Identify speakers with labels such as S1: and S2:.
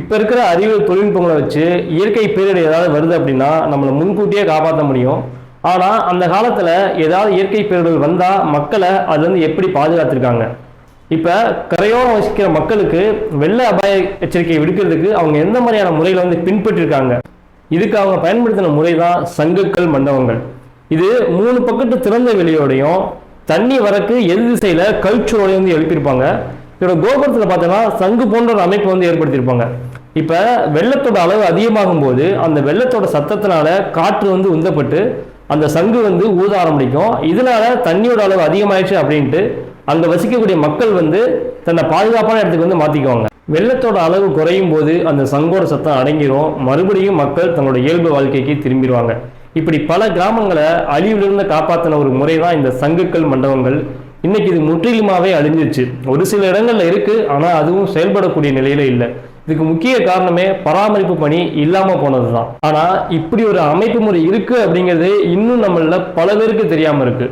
S1: இப்போ இருக்கிற அறிவு தொழில்நுட்பங்களை வச்சு இயற்கை பேரிடர் ஏதாவது வருது அப்படின்னா நம்மளை முன்கூட்டியே காப்பாற்ற முடியும். ஆனால் அந்த காலத்தில் ஏதாவது இயற்கை பேரிடர் வந்தால் மக்களை அதுலேருந்து எப்படி பாதுகாத்துருக்காங்க? இப்போ கரையோரம் வசிக்கிற மக்களுக்கு வெள்ள அபாய எச்சரிக்கை விடுக்கிறதுக்கு அவங்க எந்த மாதிரியான முறையில் வந்து பின்பற்றிருக்காங்க? இதுக்கு அவங்க பயன்படுத்தின முறை தான் சங்குக்கள் மண்டபங்கள். இது மூணு பக்கத்து திறந்த வெளியோடையும் தண்ணி வரக்கு எதிர் திசையில் கல்ச்சுரோடையும் வந்து எழுப்பியிருப்பாங்க. இதோட கோபுரத்தில் பார்த்தோன்னா சங்கு போன்ற ஒரு அமைப்பு வந்து ஏற்படுத்தியிருப்பாங்க. இப்போ வெள்ளத்தோட அளவு அதிகமாகும் போது அந்த வெள்ளத்தோட சத்தத்தினால காற்று வந்து உந்தப்பட்டு அந்த சங்கு வந்து ஊத ஆரம்பிக்கும். இதனால தண்ணியோட அளவு அதிகமாயிடுச்சு அப்படின்ட்டு அங்கே வசிக்கக்கூடிய மக்கள் வந்து தன்னை பாதுகாப்பான இடத்துக்கு வந்து மாற்றிக்குவாங்க வெள்ளத்தோட அளவு குறையும் போது அந்த சங்கோட சத்தம் அடங்கிரும். மறுபடியும் மக்கள் தங்களோட இயல்பு வாழ்க்கைக்கு திரும்பிடுவாங்க. இப்படி பல கிராமங்களை அழிவிலிருந்து காப்பாற்றின ஒரு முறை தான் இந்த சங்குக்கள் மண்டபங்கள் இன்னைக்கு இது முற்றிலுமாவே அழிஞ்சிருச்சு. ஒரு சில இடங்கள்ல இருக்கு ஆனா அதுவும் செயல்படக்கூடிய நிலையில இல்லை. இதுக்கு முக்கிய காரணமே பராமரிப்பு பணி இல்லாம போனதுதான். ஆனா இப்படி ஒரு அமைப்பு முறை இருக்கு அப்படிங்கிறது இன்னும் நம்மள பல பேருக்கு தெரியாம இருக்கு.